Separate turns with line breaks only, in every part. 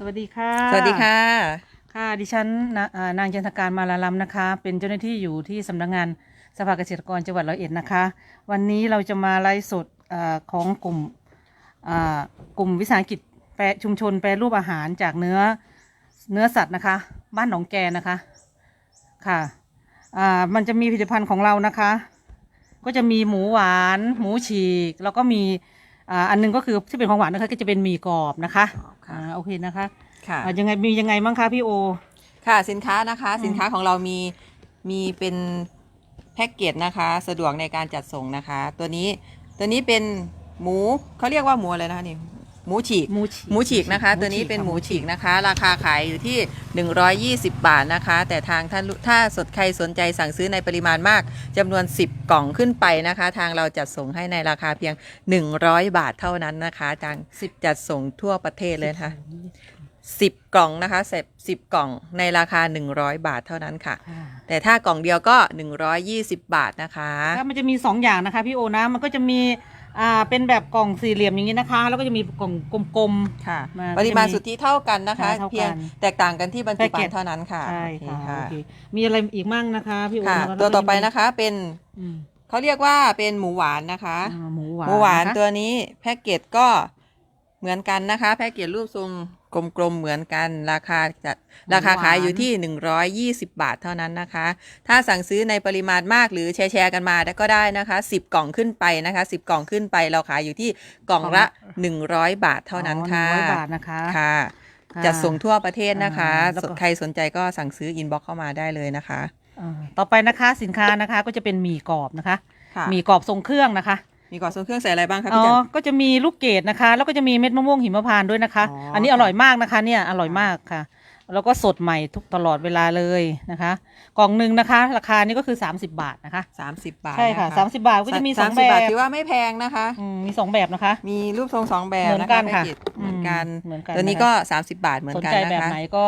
สวัสดีค่ะ
สวัสดีค่ะ
ค่ะ ดิฉันนะอ่านางจันทการมาลาลัมนะคะ เป็นเจ้าหน้าที่อยู่ที่สำนักงานสภาเกษตรกรจังหวัดร้อยเอ็ดนะคะ วันนี้เราจะมาไลฟ์สดอาของกลุ่มอ่ากลุ่มวิสาหกิจแปรชุมชนแปรรูปอาหารจากเนื้อเนื้อสัตว์นะคะ บ้านหนองแกนะคะ ค่ะอ่ามันจะมีผลิตภัณฑ์ของเรานะคะ ก็จะมีหมูหวาน หมูฉีก แล้วก็มี อ่าอันหนึงก็คือที่เป็นของหวานนะคะก็จะเป็นหมี่กรอบนะคะ
ค่ะ
อ่าโอเคนะคะ
ค่ะ
อ่ายังไงมียังไงบ้างคะพี่โอ
ค่ะสินค้านะคะ
อืม
สินค้าของเรามีมีเป็นแพ็กเกจนะคะ สะดวกในการจัดส่งนะคะ ตัวนี้ตัวนี้เป็นหมูเขาเรียกว่าหมูอะไรนะคะนี่ หมูฉีก
หมูฉีก
หมูฉีกนะคะตัวนี้เป็นหมูฉีกนะคะ ราคาขายอยู่ที่ 120 บาทนะคะ แต่ทางท่านลูถ้าสดใครสนใจสั่งซื้อในปริมาณมากจำนวน 10 กล่องขึ้นไปนะคะ ทางเราจัดส่งให้ในราคาเพียง 100 บาทเท่านั้นนะคะทางจัดส่งทั่วประเทศเลยนะคะ10กล่องนะคะเสร็จ10กล่องในราคา 100 บาทเท่านั้นค่ะ
ค่ะ
แต่ถ้ากล่องเดียวก็ 120 บาทนะคะ
แล้วมันจะมีสองอย่างนะคะพี่โอนะมันก็จะมี อ่าเป็นแบบกล่องสี่เหลี่ยมอย่างนี้นะคะ แล้วก็จะมีกล่องกลม
ค่ะ
มา
ปริมาณ
จะมี
สุทธิเท่ากันนะคะ
ค่ะเท่ากัน
เพียงแตกต่างกันที่บรรจุ
แพ็ก
ภั
เก
ณ
จ
ฑ์เท่านั้นค่ะ
ๆใช่
โอเค
ค่ะ
ค่ะ
โอเคมีอะไรอีกมั่งนะคะพี่โอ
ค่ะ
แล้
ตัวต่อไป
ก็จ
นะคะเป็น
อืม
เขาเรียกว่าเป็นหมูหวานนะคะ
อ่าหมูหวาน
หมูหวาน
นะคะ
ตัวนี้แพ็กเกจก็เหมือนกันนะคะ แพ็กเกจรูปทรง กลมๆเหมือนกันราคาจัดราคาขายอยู่ที่ 120 บาทเท่านั้นนะคะ ถ้าสั่งซื้อในปริมาณมากหรือแชร์ๆกันมาก็ได้นะคะ 10 กล่องขึ้นไปนะคะ 10 กล่องขึ้นไปเราขายอยู่ที่กล่องละ 100 บาทเท่านั้นค่ะ
อ๋อหนึ่งร้อยบาทนะคะ
ค่ะ
ค่ะ
จัดส่งทั่วประเทศนะคะ
อ่าแล้วก็
ใครสนใจก็สั่งซื้ออินบ็อกเข้ามาได้เลยนะคะ
อ่าต่อไปนะคะสินค้านะคะก็จะเป็นหมี่กรอบนะคะ
ค่ะ
หมี่กรอบทรงเครื่องนะคะ
มีก่อนส่งเครื่องใส่อะไรบ้างคะ
อ๋
พี่
อ
จัน
ก็จะมีลูกเกดนะคะ แล้วก็จะมีเม็ดมะม่วงหิมพานต์ด้วยนะคะ
อ๋ออั
อันนี้อร่อยมากนะคะ เนี่ย อร่อยมากค่ะ แล้วก็สดใหม่ทุกตลอดเวลาเลยนะคะ กล่องหนึ่งนะคะ ราคานี่ก็คือ 30 บาทนะคะ
สามสิบบาท
ใช่ค่ะ
น
30บาทก็จะมีสอง
30
แบบ
ถือว่าไม่แพงนะคะ
อืมมีสองแบบนะคะ
มีรูปทรงสองแบบ
เหมือน
นะ
กั
คะ
น
แพ็ก
ค่ะ
เกจเหมือนกัน
อืมเหมือนกัน
ตัวนี้
นะคะ
ก็ 30 บาทเหมือน
สน
กัน
ใจ
นะ
แบบ
คะ
ไหนก็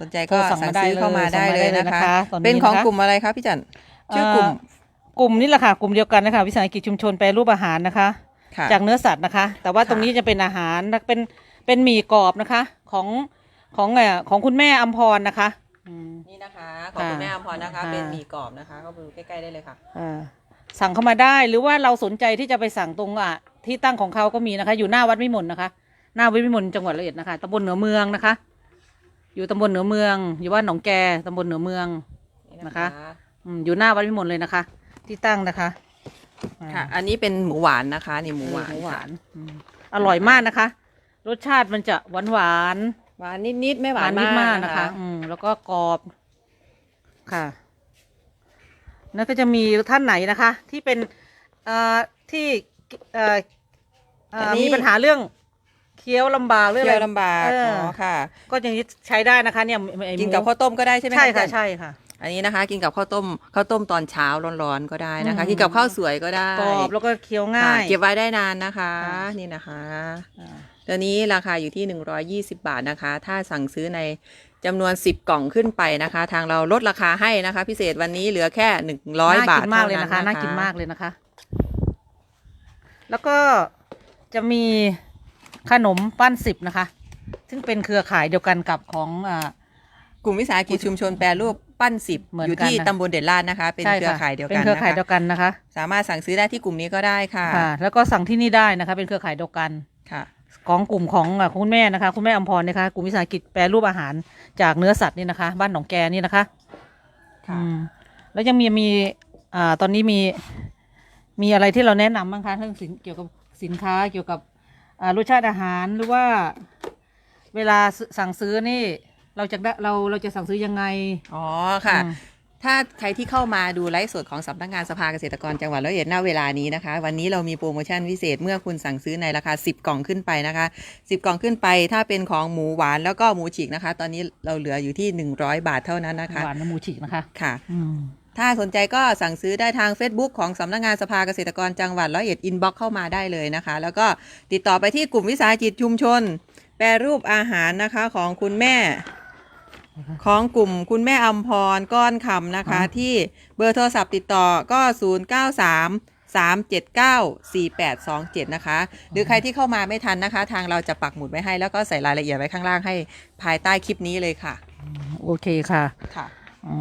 สนใจก็
โทรสั่ง
สั่ง
มาได้
ซื้อเข้ามา
เลย
ได้เลย
สั่งมาได้เลย
นะ
นะคะ
คะ
ตอนนี้
เป็นของ
นะคะ
กลุ่มอะไรคะพี่จันชื่อกลุ่ม
กลุ่มนี่แหละค่ะกลุ่มเดียวกันนะคะวิสาหกิจชุมชนแปรรูปอาหารนะคะ
ค่ะ
จากเนื้อสัตว์นะคะ แต่ว่า
ค่ะ
ตรงนี้จะเป็นอาหารเป็นเป็นหมี่กรอบนะคะ ของของเอ่อของคุณแม่อัมพรนะคะอืม
นี่นะคะของคุณแม่อมพรนะคะ
ค่ะ
เป็นหมี่กรอบนะคะ ก็ดูใกล้ๆได้เลยค่ะ
อ่าสั่งเข้ามาได้หรือว่าเราสนใจที่จะไปสั่งตรงอะที่ตั้งของเขาก็มีนะคะ อยู่หน้าวัดวิมลนะคะ หน้าวัดวิมลจังหวัดระยเอ็ดนะคะตำบลเหนือเมืองนะคะ อยู่ตำบลเหนือเมือง อยู่ว่านหนองแกตำบลเหนือเมือง
นี่
นะคะ อืมอยู่หน้าวัดวิมลเลยนะคะ ที่ตั้งนะคะอ่า
ค่ะ อันนี้เป็นหมูหวานนะคะ นี่หมูหวาน
หมูหวา
ค่ะ
นอืมอร่อยมากนะคะ รสชาติมันจะหวานหวาน
หวานนิดๆไม่ห
ห
วาวา
นนนิด
มามา
ก
ก
นะ
นะคะคะ
อืมแล้วก็กรอบค่ะแล้วก็จะมีท่านไหนนะคะ ที่เป็นเอ่อที่เอ่อเอ่อมีปัญหาเรื่องเคี้ยวลำบากเรื่อง
เคี่
อะไร
ยวลำบาก
เออ
อ๋
อ๋
อค่ะ
ก็อย่างนี้ใช้ได้นะคะ เนี่ยไอ้หมู
กินกับข้าวต้มก็ได้ใช่ไหม
ใช่ค่ะ
พี่จัน
ใช่ค่ะ
อันนี้นะคะ กินกับข้าวต้มข้าวต้มตอนเช้าร้อนๆก็ได้นะคะ
อืม
กินกับข้าวสวยก็ได้
กรอบแล้วก็เคี้ยว
ค่ะ
ง่าย
เก็บไว้ได้นานนะคะ
ค่ะ
นี่นะคะ
อ่า
ตัวนี้ราคาอยู่ที่ 120 บาทนะคะ ถ้าสั่งซื้อในจำนวน 10 กล่องขึ้นไปนะคะ ทางเราลดราคาให้นะคะ พิเศษวันนี้เหลือแค่ 100 บาท
น่กินมาก
เท่า
เลย
นั้น
นะคะน่ากินมากเลยนะคะ แล้วก็จะมีขนมปั้นสิบนะคะ ซึ่งเป็นเครือข่ายเดียวกันกับของอ่า
กลุ่มวิสาหกิจชุมชนแปรรูป ปั้นสิบ
เหมือน
อยู่
กัน
ที่
นะ
ตำบลเด่นลาดนะคะ เป็น
ใช่
เครือ
ค่ะ
ข่ายเดียว
เป็
กันน
เครือ
นะ
ข่ายเดี
คะ
ยวกันนะคะ
สามารถสั่งซื้อได้ที่กลุ่มนี้ก็ได้ค่ะ
ค่ะ แล้วก็สั่งที่นี่ได้นะคะ เป็นเครือข่ายเดียวกัน
ค่ะ
ของกลุ่มของอะคุณแม่นะคะ คุณแม่อมพรนะคะกลุ่มวิสาหกิจแปรรูปอาหารจากเนื้อสัตว์นี่นะคะ บ้านหนองแกนี่นะคะ
ค่ะ
อืมแล้วยังมีมีอ่าตอนนี้มีมีอะไรที่เราแนะนำบ้างคะเรื่องสินเกี่ยวกับสินค้าเกี่ยวกับอ่ารสชาติอาหารหรือว่า เวลาสั่งซื้อนี่ เราจะได้เราเราจะสั่งซื้อยังไง
อ๋อค่ะ
อืม
ถ้าใครที่เข้ามาดูไลฟ์สดของสำนักงานสภาเกษตรกรจังหวัดร้อยเอ็ดณเวลานี้นะคะ วันนี้เรามีโปรโมชั่นพิเศษเมื่อคุณสั่งซื้อในราคา 10 กล่องขึ้นไปนะคะ 10 กล่องขึ้นไป ถ้าเป็นของหมูหวานแล้วก็หมูฉีกนะคะ ตอนนี้เราเหลืออยู่ที่ 100 บาทเท่านั้นนะคะ
หวานน้ำหมูฉีกนะคะ
ค่ะ
อืม
ถ้าสนใจก็สั่งซื้อได้ทาง Facebook ของสำนักงานสภาเกษตรกรจังหวัดร้อยเอ็ดอินบ็อกเข้ามาได้เลยนะคะ แล้วก็ติดต่อไปที่กลุ่มวิสาหกิจชุมชน แปรรูปอาหารนะคะของคุณแม่ ของกลุ่มคุณแม่อมพรก้อนคำนะคะ ที่เบอร์โทรศัพท์ติดต่อก็ 0 9 3 3794827 นะคะ หรือใครที่เข้ามาไม่ทันนะคะ ทางเราจะปักหมุดไว้ให้ แล้วก็ใส่รายละเอียดไว้ข้างล่างให้ภายใต้คลิปนี้เลยค่ะ
โอเคค่ะ
ค่ะ
อ๋อ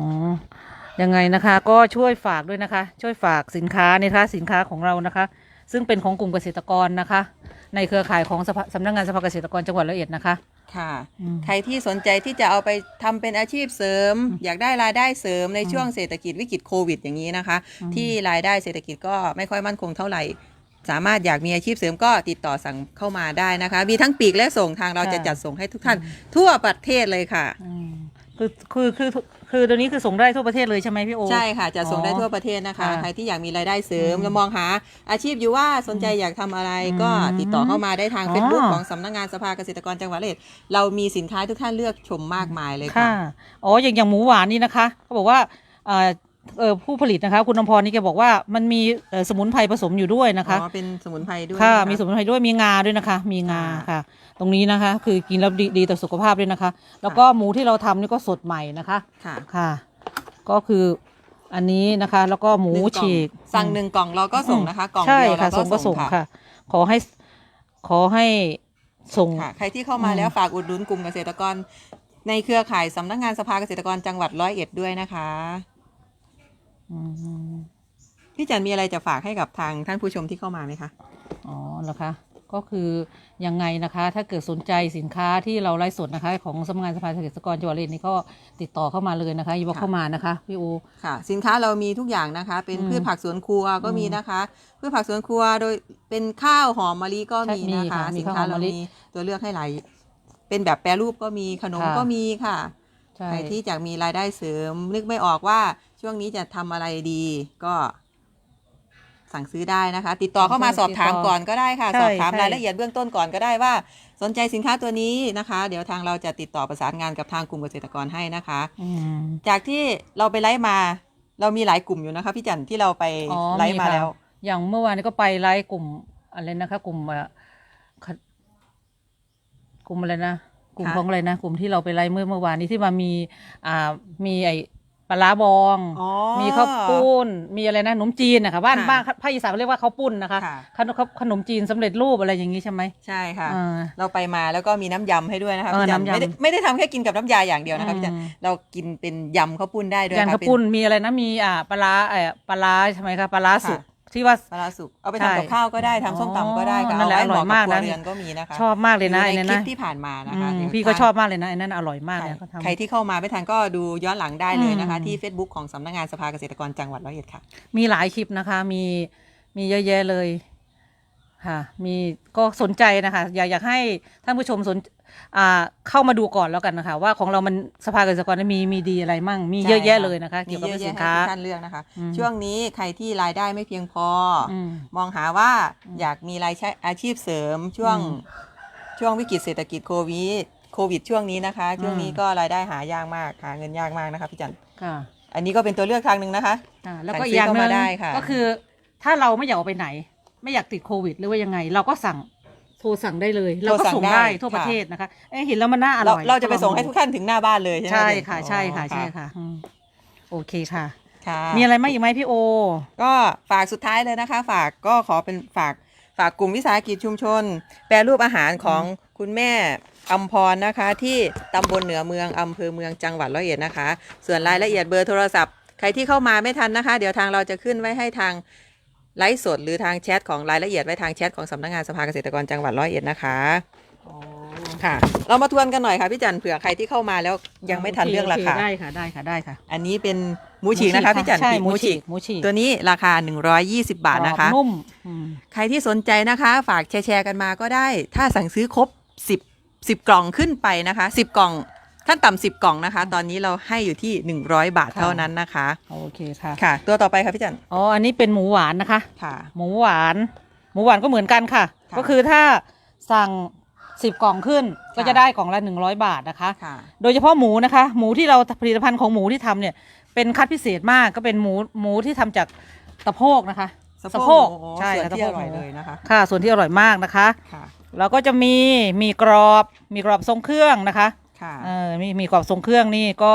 ยังไงนะคะก็ช่วยฝากด้วยนะคะ ช่วยฝากสินค้านี่นะคะสินค้าของเรานะคะ ซึ่งเป็นของกลุ่มเกษตรกรนะคะ ในเครือข่ายของสภาสำนักงานสภาเกษตรกรจังหวัดร้อยเอ็ดนะคะ
ค่ะ
อืม
ใครที่สนใจที่จะเอาไปทำเป็นอาชีพเสริม อยากได้รายได้เสริมในช่วงเศรษฐกิจวิกฤตโควิดอย่างนี้นะคะ
อืม
ที่รายได้เศรษฐกิจก็ไม่ค่อยมั่นคงเท่าไหร่ สามารถอยากมีอาชีพเสริมก็ติดต่อสั่งเข้ามาได้นะคะ มีทั้งปีกและส่งทางเราจะจัดส่งให้ทุกท่าน ทั่วประเทศเลยค่ะ
อืม คือคือคือคือตัวนี้คือส่งได้ทั่วประเทศเลยใช่ไหมพี่โอ
ใช่ค่ะจะส่งได้
อ๋อ
ทั่วประเทศนะคะ
ค่ะ
ใครที่อยากมีรายได้เสริม
อืม
จะมองหาอาชีพอยู่ว่าสนใจอยากทำอะไร
อืม
ก็ติดต่อเข้ามาได้ทาง
อ๋อ
Facebook ของสำนักงานสภาเกษตรกรจังหวัดร้อยเอ็ดเรามีสินค้าให้ทุกท่านเลือกชมมากมายเลย
ค่ะ
ค่ะ
อ๋ออย่างอย่างหมูหวานนี่นะคะเขาบอกว่าเอ่อเออผู้ผลิตนะคะ คุณอภรนี่แกบอกว่ามันมีเอ่อสมุนไพรผสมอยู่ด้วยนะคะ
อ๋อเป็นสมุนไพรด้วย
ค่ะ
น
มีสมุนไพรด้วยมีงาด้วยนะคะ มีงา
ค่ะ
ค่ะ ตรงนี้นะคะ คือกินแล้วดีดีต่อสุขภาพด้วยนะคะ แล้วก็หมูที่เราทำนี่ก็สดใหม่นะคะ
ค่ะ
ค่ะ ก็คืออันนี้นะคะ แล้วก็หมู
นึ่งกล่อง
ฉีก
สั่งหนึ่งกล่องเราก็ส่งนะคะ กล่อง
ใช่
เดียว
ค่ะ
เรา
ส่งก็ส่งค่ะ ขอให้ขอให้ส่ง
ค่ะใครที่เข้ามาแล้วฝากอุดหนุนกลุ่มเกษตรกร ในเครือข่ายสำนักงานสภาเกษตรกรจังหวัดร้อยเอ็ดด้วยนะคะ
อืม
พี่จันมีอะไรจะฝากให้กับทางท่านผู้ชมที่เข้ามาไหมคะ
อ๋อเหรอคะ ก็คือยังไงนะคะ ถ้าเกิดสนใจสินค้าที่เราไลฟ์สดนะคะ ของสำนักงานสภาเกษตรกรจังหวัดเลยนี่ก็ติดต่อเข้ามาเลยนะคะอย่าบอก
ค่ะ
เข้ามานะคะพี่โอ
ค่ะ สินค้าเรามีทุกอย่างนะคะ เป็น
อืม
พืชผักสวนครัวก็มี
อืม
นะคะพืชผักสวนครัวโดยเป็นข้าวหอมมะลิก็
ใช่
มีนะคะ
มีค่ะมี
สิน
ข้าว
ค้า
หอม
เรา
มะลิ
มีตัวเลือกให้หลายเป็นแบบแปรรูปก็มีขนม
ค่ะ
ก็มีค่ะ
ใช่
ใครที่อยากมีรายได้เสริมนึกไม่ออกว่าช่วงนี้จะทำอะไรดีก็ สั่งซื้อได้นะคะ ติดต่อเข้ามาสอบถามก่อนก็ได้ค่ะ
ใช่
สอบถาม
ใช่
รายละเอียดเบื้องต้นก่อนก็ได้ว่า สนใจสินค้าตัวนี้นะคะ เดี๋ยวทางเราจะติดต่อประสานงานกับทางกลุ่มเกษตรกรให้นะคะ
อืม
จากที่เราไปไลฟ์มา เรามีหลายกลุ่มอยู่นะคะพี่จันที่เราไป
อ๋อ
ไลฟ์มา
ค่ะ
แล้ว
อย่างเมื่อวานนี้ก็ไปไลฟ์กลุ่มอะไรนะคะ กลุ่มเอ่อขะกลุ่มอะไรนะกลุ่ม
ค่ะ
ของอะไรนะ กลุ่มที่เราไปไลฟ์เมื่อเมื่อวานนี้ที่มามีอ่ามีไอ ปลาร้าบอง
อ๋อ
มีข้าวปุ้น มีอะไรนะขนมจีนนะคะบ้าน
ค่ะ
บ้านภาคอีสานเขาเรียกว่าข้าวปุ้นนะคะ
ค่ะ
ขนมขนมจีนสำเร็จรูปอะไรอย่างนี้ใช่ไหม
ใช่ค่ะ
อ่า
เราไปมาแล้วก็มีน้ำยำให้ด้วยนะคะ
เออ
พี่จัน
น้ำยำ
ไม่ได้ไม่ได้ทำแค่กินกับน้ำยาอย่างเดียวนะคะพี่จัน
อืม
เรากินเป็นยำข้าวปุ้นได้ด้วย
ยัน
ค่ะ
ข้าวปุ้น มีอะไรนะ มีอ่าปลาร้าเอ่อปลาร้าใช่ไหมคะปลาร้าสุก ที่ว่า
ปลาร้าสุกเอาไป
ใช่
ทำกับข้าวก็ได้ทำส้มตำก็ได้ค่ะ
อ๋อนั่
เอา
นแหละ
ไว้เหมาะ
อร่อยมาก
กับครัว
นะ
เรือนก็มีนะคะ
ชอบมากเลยนะ
อ
ไอ้
ใน
นั่น
คลิ
นะ
ปที่ผ่านมานะ
อื
คะ
ม
เดี๋ยว
พี่ก็
ทาง
ชอบมากเลยนะไอ้นั่นอร่อยมาก
ใช่
เลยเขาทำ
ใครที่เข้ามาไม่ทันก็ดูย้อนหลังได้เลยนะคะ
อืม
ที่ Facebook ของสำนักงานสภาเกษตรกรจังหวัดร้อยเอ็ดค่ะ
มีหลายคลิปนะคะ มีมีเยอะแยะเลยค่ะ มีก็สนใจนะคะ อยากอยากให้ท่านผู้ชมสนอ่า เข้ามาดูก่อนแล้วกันนะคะ ว่าของเรามันสภาเกษตรกรมีมีดีอะไรมั่งมีเยอะแยะเลยนะคะ
มี
เกี่ยวกับ
เยอะ
สิ
แยะ
น
ให้
ค้า
ทุกท่านเลือกนะคะ
อืม
ช่วงนี้ใครที่รายได้ไม่เพียงพออ
อืม
มองหาว่าอยากมีรายใช้อาชีพเสริมช่วง
อืม
ช่วงวิกฤตเศรษฐกิจโควิดโควิดช่วงนี้นะคะ ช่วงนี้
อืม
ก็รายได้หายากมากหาเงินยากมากนะคะพี่จัน
ค่ะ
อันนี้ก็เป็นตัวเลือกทางหนึ่งนะคะ
อ่าแล้วก็
สั่ง
อีกอย่างห
ซื้อ
นึ่
เข้างมาได้ค่ะ
ก็คือ ถ้าเราไม่อยากออกไปไหน ไม่อยากติดโควิด หรือว่ายังไง เราก็สั่ง โทรสั่งได้เลย เราก็ส่งได้ทั่วประเทศนะคะเอ๊ะเห็นแล้วมันน่าอ
เรา
ร่อย
เราจะไปส่งให้ทุกท่านถึงหน้าบ้านเลยใช่ไหม
ใช่
พี่
ค่ะ
จัน
ใช่ค่ะ
อ๋อ
ใช่ค่ะอืมโอเคค่ะ
ค่ะ
มีอะไรไหมอีกไหมพี่โอ
ก็ฝากสุดท้ายเลยนะคะ ฝากก็ขอเป็นฝากฝากกลุ่มวิสาหกิจชุมชน แปรรูปอาหารของคุณแม่อมพรนะคะ ที่ตำบลเหนือเมืองอำเภอเมืองจังหวัดร้อยเอ็ดนะคะ ส่วนรายละเอียดเบอร์โทรศัพท์ ใครที่เข้ามาไม่ทันนะคะ เดี๋ยวทางเราจะขึ้นไว้ให้ทาง ไลฟ์สดหรือทางแชทของรายละเอียดไว้ทางแชทของสำนักงานสภาเกษตรกรจังหวัดร้อยเอ็ดนะคะค่ะ เรามาทวนกันหน่อยค่ะพี่จันเผื่อใครที่เข้ามาแล้วยังไม่ทันเรื่องราคา
โได้ค่ะได้ค่ะได้ค่ะ
อันนี้เป็นหมูฉีกนะคะพี่จัน
ใช่
ปีก
ห
ห
มู
มู
ฉี
ฉี
ก
ก
หมูฉีก
ตัวนี้ราคา 120 บาทนะคะ
กรอบนุ่มอืม
ใครที่สนใจนะคะ ฝากแชร์ๆกันมาก็ได้ ถ้าสั่งซื้อครบ 10 10 กล่องขึ้นไปนะคะ 10 กล่อง ขั้นต่ำ10กล่องนะคะ ตอนนี้เราให้อยู่ที่ 100 บาทเท่านั้นนะคะ
โอเคค่ะ
ค่ะ ตัวต่อไปค่ะพี่จัน
อ๋ออันนี้เป็นหมูหวานนะคะ
ค่ะ
หมูหวาน หมูหวานก็เหมือนกันค่ะ
ค่ะ
ก็คือถ้าสั่งสิบกล่องขึ้น ก็
ค่ะ
จะได้กล่องละหนึ่งร้อยบาทนะคะ
ค่ะ
โดยเฉพาะหมูนะคะ หมูที่เราผลิตภัณฑ์ของหมูที่ทำเนี่ยเป็นคัดพิเศษมากก็เป็นหมูหมูที่ทำจากตะโพกนะคะ
สะโพกหมู
ใช่
ส่วน
ค่ะ
ที่
สะ
อ
โพก
ร่อย
หมู
เลยนะคะ
ค่ะส่วนที่อร่อยมากนะคะ
ค่ะ
แล้วก็จะมีมีกรอบมีกรอบทรงเครื่องนะคะ
ค่ะ
เออมีมีกรอบทรงเครื่องนี่ก็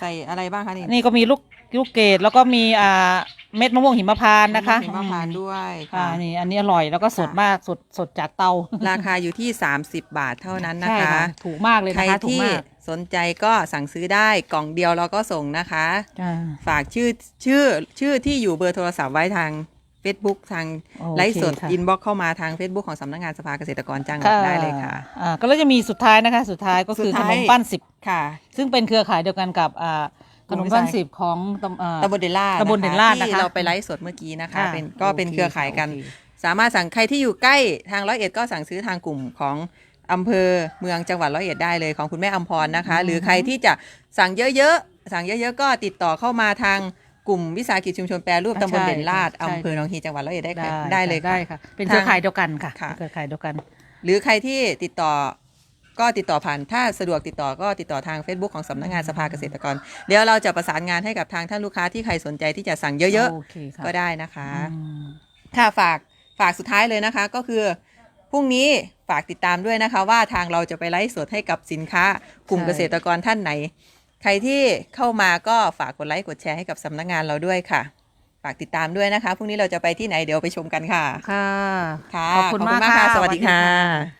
ใส่อะไรบ้างคะนี่
นี่ก็มีลูกลูกเกดแล้วก็มีอ่าเม็ดมะม่วงหิมพานต์นะคะ
หิมพานต์ด้วย
ค่ะ
ค่ะ
นี่อันนี้อร่อยแล้วก็สด
ค่ะ
มากสดสดจากเตา
ราคาอยู่ที่ 30 บาทเท่านั้นนะ
ใช่
คะ
ถูกมากเลย
ใคร
นะคะถูก
ที่
มาก
สนใจก็สั่งซื้อได้กล่องเดียวเราก็ส่งนะคะ
อ่า
ฝากชื่อชื่อชื่อที่อยู่เบอร์โทรศัพท์ไว้ทาง Facebook ทาง
โอเค
ไลฟ์สด
ค่ะ
อินบ็อกเข้ามาทาง Facebook ของสำนักงานสภาเกษตรกรจังหวัดได้เลยค่ะ
อ่าก็แล้วจะมีสุดท้ายนะคะ สุดท้ายก็คือ
สุด
ข
ท้าย
นมปั้นสิบ
ค่ะ
ซึ่งเป็นเครือข่ายเดียวกันกับอ่าขนมปั้นสิบของตำอ่า
ตำบลเดลลาด
ตำบลเดลลาดนะคะ
ที่เราไปไลฟ์สดเมื่อกี้นะคะ
ค่ะ
เป็นก็เป็น
โอเค
เครือข่ายกัน
โอเค
สามารถสั่งใครที่อยู่ใกล้ทางร้อยเอ็ดก็สั่งซื้อทางกลุ่มของอำเภอเมืองจังหวัดร้อยเอ็ดได้เลยของคุณแม่อมพรนะคะ หรือใครที่จะสั่งเยอะๆสั่งเยอะ ๆ ก็ติดต่อเข้ามาทาง กลุ่มวิสาหกิจชุมชนแปรรูปตำบลเด่นลาด
ใช่
อำเภอหนองฮีจังหวัดร้อยเอ็ดได้ค่ะ
ได้
ได้เลย
ได้
ค่ะ
ค่ะ เป็นเครือข่ายเดียวกันค่ะ
ค่ะ
เป็นเครือข่ายเดียวกัน
หรือใครที่ติดต่อก็ติดต่อผ่านถ้าสะดวกติดต่อก็ติดต่อทาง Facebook ของสำนักงานสภาเกษตรกร เดี๋ยวเราจะประสานงานให้กับทางท่านลูกค้าที่ใครสนใจที่จะสั่งเยอะ
โอเค
ๆ
ค่ะ
ก็ได้นะคะ
อืม
ค่ะฝากฝากสุดท้ายเลยนะคะก็คือพรุ่งนี้ฝากติดตามด้วยนะคะ ว่าทางเราจะไปไลฟ์สดให้กับสินค้ากลุ่ม
ใช่
เกษตรกรท่านไหน ใครที่เข้ามาก็ฝากกดไลค์กดแชร์ให้กับสำนักงานเราด้วยค่ะ ฝากติดตามด้วยนะคะพรุ่งนี้เราจะไปที่ไหนเดี๋ยวไปชมกันค่ะ
ค่ะ
ค่ะ
ขอบคุณมาก
ค่ะ
ค่ะ
สวัสดี
สวัสดี
ค่ะ
ค่ะ